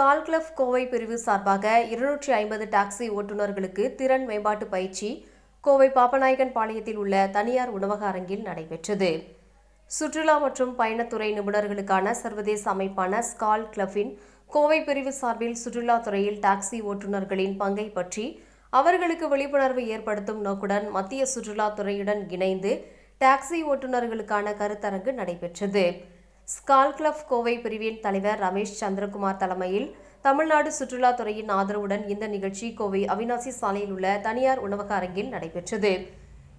Skol club Kovai பிரிவு சார்பாக இருநூற்றி ஐம்பது டாக்ஸி ஓட்டுநர்களுக்கு திறன் மேம்பாட்டு பயிற்சி கோவை பாப்பநாயகன் பாளையத்தில் உள்ள தனியார் உணவக அரங்கில் நடைபெற்றது. சுற்றுலா மற்றும் பயணத்துறை நிபுணர்களுக்கான சர்வதேச அமைப்பான ஸ்கால் கிளப்பின் கோவை பிரிவு சார்பில் சுற்றுலாத்துறையில் டாக்ஸி ஓட்டுநர்களின் பங்கை பற்றி அவர்களுக்கு விழிப்புணர்வு ஏற்படுத்தும் நோக்குடன் மத்திய சுற்றுலாத்துறையுடன் இணைந்து டாக்ஸி ஓட்டுநர்களுக்கான கருத்தரங்கு நடைபெற்றது. ஸ்கால் கிளப் கோவை பிரிவின் தலைவர் ரமேஷ் சந்திரகுமார் தலைமையில் தமிழ்நாடு சுற்றுலாத்துறையின் ஆதரவுடன் இந்த நிகழ்ச்சி கோவை அவினாசி சாலையில் உள்ள தனியார் உணவக அரங்கில் நடைபெற்றது.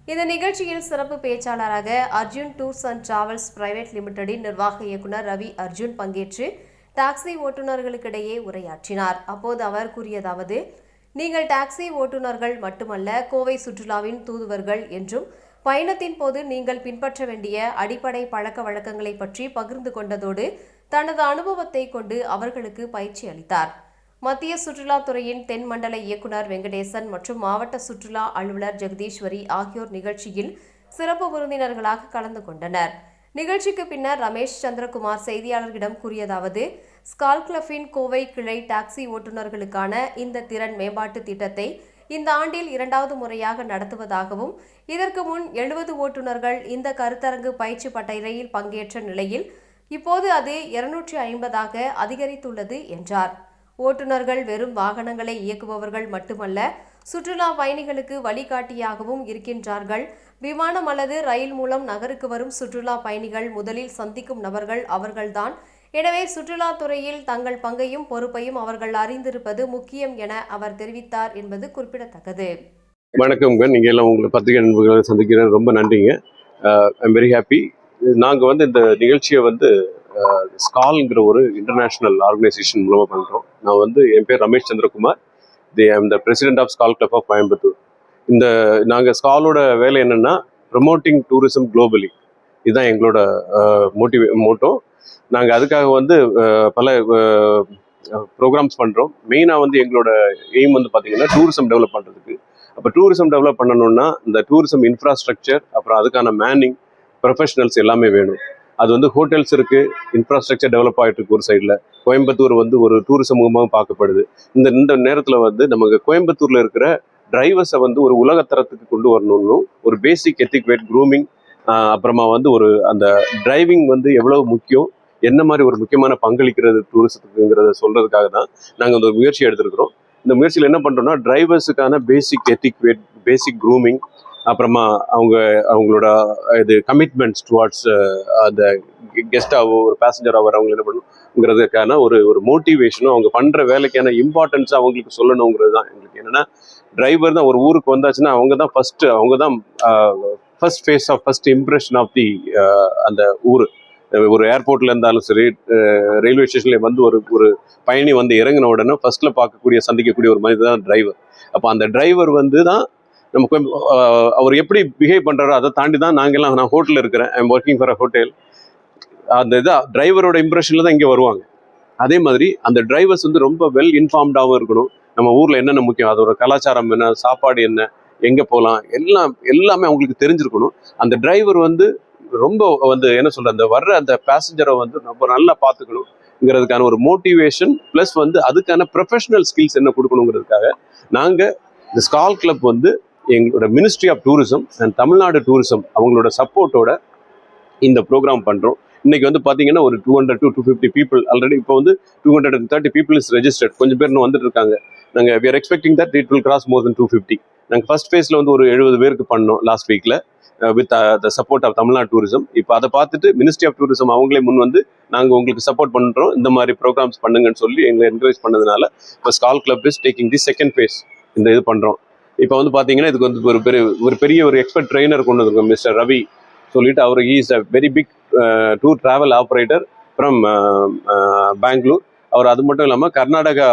இந்த நிகழ்ச்சியில் சிறப்பு பேச்சாளராக Arjun tours and travels private லிமிடெடின் நிர்வாக இயக்குனர் ரவி அர்ஜுன் பங்கேற்று டாக்ஸி ஓட்டுநர்களுக்கிடையே உரையாற்றினார். அப்போது அவர் கூறியதாவது நீங்கள் டாக்ஸி ஓட்டுநர்கள் மட்டுமல்ல கோவை சுற்றுலாவின் தூதுவர்கள் என்றும் பயணத்தின் போது நீங்கள் பின்பற்ற வேண்டிய அடிப்படை பழக்க வழக்கங்களை பற்றி பகிர்ந்து கொண்டதோடு தனது அனுபவத்தை கொண்டு அவர்களுக்கு பயிற்சி அளித்தார். மத்திய சுற்றுலாத்துறையின் தென் மண்டல இயக்குனர் வெங்கடேசன் மற்றும் மாவட்ட சுற்றுலா அலுவலர் ஜெகதீஸ்வரி ஆகியோர் நிகழ்ச்சியில் சிறப்பு விருந்தினர்களாக கலந்து கொண்டனர். நிகழ்ச்சிக்கு பின்னர் ரமேஷ் சந்திரகுமார் செய்தியாளர்களிடம் கூறியதாவது ஸ்கால்கிளஃபின் கோவை கிளை டாக்ஸி ஓட்டுநர்களுக்கான இந்த திறன் மேம்பாட்டு திட்டத்தை இந்த ஆண்டில் இரண்டாவது முறையாக நடத்துவதாகவும் இதற்கு முன் எழுபது ஓட்டுநர்கள் இந்த கருத்தரங்கு பயிற்சி பட்டறையில் பங்கேற்ற நிலையில் இப்போது அது இருநூற்றி ஐம்பதாக அதிகரித்துள்ளது என்றார். ஓட்டுநர்கள் வெறும் வாகனங்களை இயக்குபவர்கள் மட்டுமல்ல சுற்றுலா பயணிகளுக்கு வழிகாட்டியாகவும் இருக்கின்றார்கள். விமானம் அல்லது ரயில் மூலம் நகருக்கு வரும் சுற்றுலா பயணிகள் முதலில் சந்திக்கும் நபர்கள் அவர்கள்தான் எனவே சுற்றுலாத்துறையில் தங்கள் பங்கையும் பொறுப்பையும் அவர்கள் அறிந்திருப்பது முக்கியம் என அவர் தெரிவித்தார் என்பது குறிப்பிடத்தக்கது. வணக்கம்ங்க நீங்கள் எல்லாம் உங்களை பத்திரிகை நண்பர்களை சந்திக்கிறேன். ரொம்ப நன்றிங்க. ஐம் வெரி ஹாப்பி நாங்கள் வந்து இந்த நிகழ்ச்சியை வந்து ஸ்கால்ங்கிற ஒரு இன்டர்நேஷ்னல் ஆர்கனைசேஷன் மூலமாக பண்ணுறோம் நான் வந்து என் பேர் Ramesh Chandrakumar. The I'm the president of Skal club of Coimbatore இந்த நாங்கள் ஸ்காலோட வேலை என்னென்னா ப்ரமோட்டிங் டூரிசம் குளோபலி இதுதான் எங்களோட மோட்டிவே மோட்டோ நாங்கள் அதுக்காக வந்து பல ப்ரோக்ராம்ஸ் பண்ணுறோம் மெயினாக வந்து எங்களோட எய்ம் வந்து பார்த்தீங்கன்னா டூரிசம் டெவலப் பண்ணுறதுக்கு அப்போ டூரிசம் டெவலப் பண்ணணும்னா இந்த டூரிசம் இன்ஃப்ராஸ்ட்ரக்சர் அப்புறம் அதுக்கான மேனிங் ப்ரொஃபஷனல்ஸ் எல்லாமே வேணும். அது வந்து ஹோட்டல்ஸ் இருக்கு இன்ஃப்ராஸ்ட்ரக்சர் டெவலப் ஆகிட்டு இருக்கு ஒரு சைடில் கோயம்புத்தூர் வந்து ஒரு டூரிசம் முகமாக பார்க்கப்படுது. இந்த இந்த நேரத்தில் வந்து நமக்கு கோயம்புத்தூர்ல இருக்கிற டிரைவர்ஸை வந்து ஒரு உலகத்தரத்துக்கு கொண்டு வரணும்னு ஒரு பேசிக் எத்திக் வேட் க்ரூமிங் அப்புறமா வந்து ஒரு அந்த டிரைவிங் வந்து எவ்வளவு முக்கியம் என்ன மாதிரி ஒரு முக்கியமான பங்களிக்கிறது டூரிசத்துக்குங்கிறத சொல்றதுக்காக தான் நாங்கள் அந்த முயற்சி எடுத்திருக்கிறோம். இந்த முயற்சியில் என்ன பண்ணுறோம்னா டிரைவர்ஸுக்கான பேசிக் எத்திக் பேசிக் க்ரூமிங் அப்புறமா அவங்க அவங்களோட இது கமிட்மெண்ட்ஸ் டுவார்ட்ஸ் அந்த கெஸ்டாவோ ஒரு பேசஞ்சராக வரவங்க என்ன பண்ணணுங்கிறதுக்கான ஒரு ஒரு மோட்டிவேஷனும் அவங்க பண்ணுற வேலைக்கான இம்பார்ட்டன்ஸ் அவங்களுக்கு சொல்லணுங்கிறது தான் எங்களுக்கு. என்னென்னா டிரைவர் தான் ஒரு ஊருக்கு வந்தாச்சுன்னா அவங்க தான் ஃபஸ்ட்டு அவங்க தான் first face of first impression of the அந்த ஊர். ஒரு ஏர்போர்ட்ல இருந்தாலும் சரி ரயில்வே ஸ்டேஷன்ல வந்து ஒரு ஒரு பயணி வந்து இறங்கின உடனே ஃபர்ஸ்ட்ல பார்க்கக்கூடிய சந்திக்கக்கூடிய ஒரு மனிதர் தான் டிரைவர் அப்போ அந்த டிரைவர் வந்து தான் நமக்கு அவர் எப்படி பிஹேவ் பண்ணுறாரோ அதை தாண்டி தான் நாங்கள்லாம் நான் ஹோட்டலில் இருக்கிறேன். I'm working for a hotel அந்த இதாக டிரைவரோட இம்ப்ரெஷனில் தான் இங்கே வருவாங்க. அதே மாதிரி அந்த டிரைவர்ஸ் வந்து ரொம்ப வெல் இன்ஃபார்ம்டாகவும் இருக்கணும். நம்ம ஊரில் என்னென்ன முக்கியம்? அதோட கலாச்சாரம் என்ன? சாப்பாடு என்ன? எங்கே போகலாம்? எல்லாம் எல்லாமே அவங்களுக்கு தெரிஞ்சிருக்கணும். அந்த டிரைவர் வந்து ரொம்ப வந்து என்ன சொல்ற அந்த வர்ற அந்த பேசஞ்சரை வந்து ரொம்ப நல்லா பார்த்துக்கணுங்கிறதுக்கான ஒரு மோட்டிவேஷன் ப்ளஸ் வந்து அதுக்கான ப்ரொஃபஷனல் ஸ்கில்ஸ் என்ன கொடுக்கணுங்கிறதுக்காக நாங்கள் இந்த ஸ்கால் கிளப் வந்து எங்களோட ministry of tourism and Tamil Nadu tourism அவங்களோட சப்போர்ட்டோட இந்த ப்ரோக்ராம் பண்ணுறோம் இன்னைக்கு வந்து பார்த்தீங்கன்னா ஒரு two hundred two two fifty people already இப்போ வந்து two hundred and thirty people is registered கொஞ்சம் பேர் இன்னும் வந்துட்டு இருக்காங்க. நாங்கள் we are expecting that it will cross more than two fifty நாங்கள் ஃபர்ஸ்ட் ஃபேஸில் வந்து ஒரு எழுபது பேருக்கு பண்ணோம் லாஸ்ட் வீக்கில் with the support of Tamil Nadu tourism இப்போ அதை பார்த்துட்டு மினிஸ்ட்ரி ஆஃப் டூரிசம் அவங்களே முன் வந்து நாங்கள் உங்களுக்கு சப்போர்ட் பண்ணுறோம் இந்த மாதிரி ப்ரோக்ராம்ஸ் பண்ணுங்கன்னு சொல்லி எங்களை என்கரேஜ் பண்ணதுனால இப்போ Skal club is taking the second phase இந்த இது பண்ணுறோம் இப்போ வந்து பார்த்தீங்கன்னா இதுக்கு வந்து ஒரு பெரிய ஒரு பெரிய ஒரு எக்ஸ்பர்ட் ட்ரெயினர் கொண்டு வந்திருக்கோம் மிஸ்டர் ரவி சொல்லிட்டு அவர் is a very big tour travel operator from Bangalore அவர் அது மட்டும் இல்லாமல் கர்நாடகா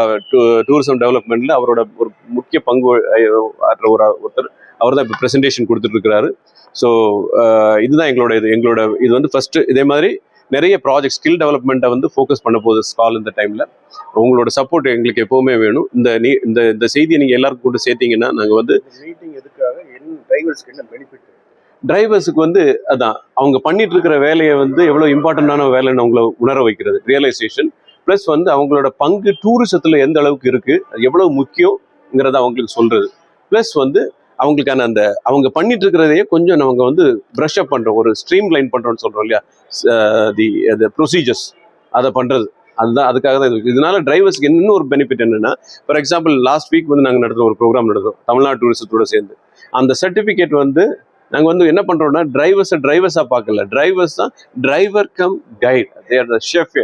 டூரிசம் டெவலப்மெண்ட்ல அவரோட ஒரு முக்கிய பங்கு ஆற்ற ஒரு ஒருத்தர். அவர் தான் இப்போ ப்ரெசன்டேஷன் கொடுத்துட்டு இருக்கிறாரு ஸோ இதுதான் எங்களோட இது எங்களோட இது வந்து ஃபர்ஸ்ட் இதே மாதிரி நிறைய ப்ராஜெக்ட் ஸ்கில் டெவலப்மெண்ட்டை வந்து ஃபோக்கஸ் பண்ண போகுது ஸ்கால் இந்த டைம்ல உங்களோட சப்போர்ட் எங்களுக்கு எப்பவுமே வேணும். இந்த நீ இந்த இந்த செய்தியை நீங்க எல்லாருக்கும் கொண்டு சேர்த்தீங்கன்னா நாங்க வந்து மீட்டிங் எதுக்காக? என்ன டிரைவர்ஸ்க்கு என்ன பெனிஃபிட் டிரைவர்ஸுக்கு வந்து அதான் அவங்க பண்ணிட்டு இருக்கிற வேலையை வந்து எவ்வளவு இம்பார்ட்டண்டான வேலைன்னு அவங்கள உணர வைக்கிறது. ரியலைசேஷன் ப்ளஸ் வந்து அவங்களோட பங்கு டூரிசத்தில் எந்த அளவுக்கு இருக்குது அது எவ்வளவு முக்கியங்கிறத அவங்களுக்கு சொல்கிறது ப்ளஸ் வந்து அவங்களுக்கான அந்த அவங்க பண்ணிட்டு இருக்கிறதையே கொஞ்சம் அவங்க வந்து ப்ரஷ் அப் பண்ணுறோம் ஒரு ஸ்ட்ரீம் லைன் பண்ணுறோம்னு சொல்கிறோம் இல்லையா தி அது ப்ரொசீஜர்ஸ் அதை பண்ணுறது அதுதான் அதுக்காக தான் இருக்குது இதனால டிரைவர்ஸ்க்கு இன்னும் ஒரு பெனிஃபிட் என்னன்னா ஃபார் எக்ஸாம்பிள் லாஸ்ட் வீக் வந்து நாங்கள் நடத்துகிற ஒரு ப்ரோக்ராம் நடத்துகிறோம் தமிழ்நாடு டூரிசத்தோட சேர்ந்து. அந்த சர்டிஃபிகேட் வந்து நாங்கள் வந்து என்ன பண்ணுறோம்னா டிரைவர்ஸை டிரைவர்ஸாக பார்க்கல. டிரைவர்ஸ் தான் driver cum guide there the chef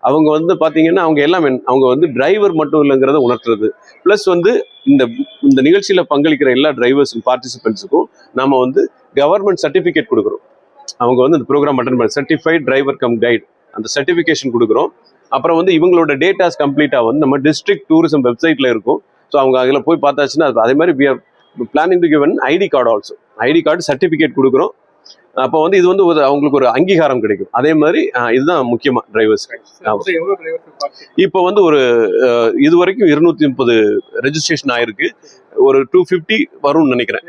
அவங்க வந்து பார்த்தீங்கன்னா அவங்க எல்லாமே அவங்க வந்து டிரைவர் மட்டும் இல்லைங்கிறத உணர்த்துறது. ப்ளஸ் வந்து இந்த இந்த நிகழ்ச்சியில் பங்களிக்கிற எல்லா டிரைவர்ஸ் பார்ட்டிசிபென்ட்ஸுக்கும் நம்ம வந்து கவர்மெண்ட் சர்டிஃபிகேட் கொடுக்குறோம். அவங்க வந்து இந்த ப்ரோக்ராம் அட்டன் பண்ண சர்டிஃபைட் டிரைவர் கம் கைட் அந்த சர்டிஃபிகேஷன் கொடுக்குறோம். அப்புறம் வந்து இவங்களோட டேட்டாஸ் கம்ப்ளீட்டாக வந்து நம்ம டிஸ்ட்ரிக்ட் டூரிசம் வெப்சைட்டில் இருக்கும். ஸோ அவங்க அதில் போய் பார்த்தாச்சுன்னா அது- அதே மாதிரி we are planning to given ID card also ID card certificate கொடுக்குறோம். அப்போ வந்து இது வந்து ஒரு அவங்களுக்கு ஒரு அங்கீகாரம் கிடைக்கும். அதே மாதிரி இதுதான். எவ்வளவு டிரைவர்ஸ் இப்போ வந்து ஒரு இது வரைக்கும் இருநூத்தி முப்பது ரெஜிஸ்ட்ரேஷன் ஆயிருக்கு. ஒரு டூ ஃபிஃப்டி வரும்னு நினைக்கிறேன்.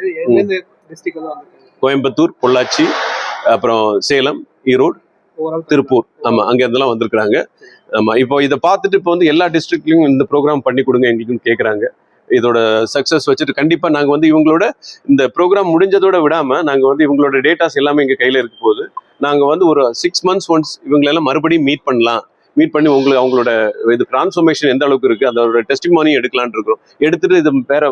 கோயம்புத்தூர் பொள்ளாச்சி அப்புறம் சேலம் ஈரோடு திருப்பூர். ஆமா அங்க இருந்தெல்லாம் வந்திருக்கிறாங்க. ஆமா இப்போ இதை பார்த்துட்டு இப்போ வந்து எல்லா டிஸ்ட்ரிக்ட்லயும் இந்த ப்ரோக்ராம் பண்ணி கொடுங்க எங்களுக்குன்னு கேட்குறாங்க இதோட சக்ஸஸ் வச்சுட்டு கண்டிப்பாக நாங்கள் வந்து இவங்களோட இந்த ப்ரோக்ராம் முடிஞ்சதோட விடாமல் நாங்கள் வந்து இவங்களோட டேட்டாஸ் எல்லாமே எங்கள் கையில் இருக்க போது நாங்கள் வந்து ஒரு சிக்ஸ் மந்த்ஸ் ஒன்ஸ் இவங்களெல்லாம் மறுபடியும் மீட் பண்ணலாம். மீட் பண்ணி உங்களுக்கு அவங்களோட இது டிரான்ஸ்ஃபர்மேஷன் எந்த அளவுக்கு இருக்கு அதோட டெஸ்டிமானியும் எடுக்கலாம்னு இருக்கிறோம். எடுத்துட்டு இது வேற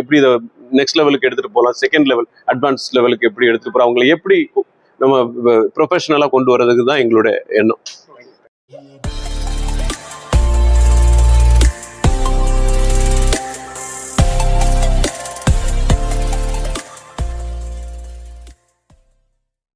எப்படி இதை நெக்ஸ்ட் லெவலுக்கு எடுத்துட்டு போகலாம் செகண்ட் லெவல் அட்வான்ஸ் லெவலுக்கு எப்படி எடுத்துகிட்டு போகிறோம் அவங்களை எப்படி நம்ம ப்ரொஃபஷனலாக கொண்டு வர்றதுக்கு தான் எங்களோட எண்ணம்.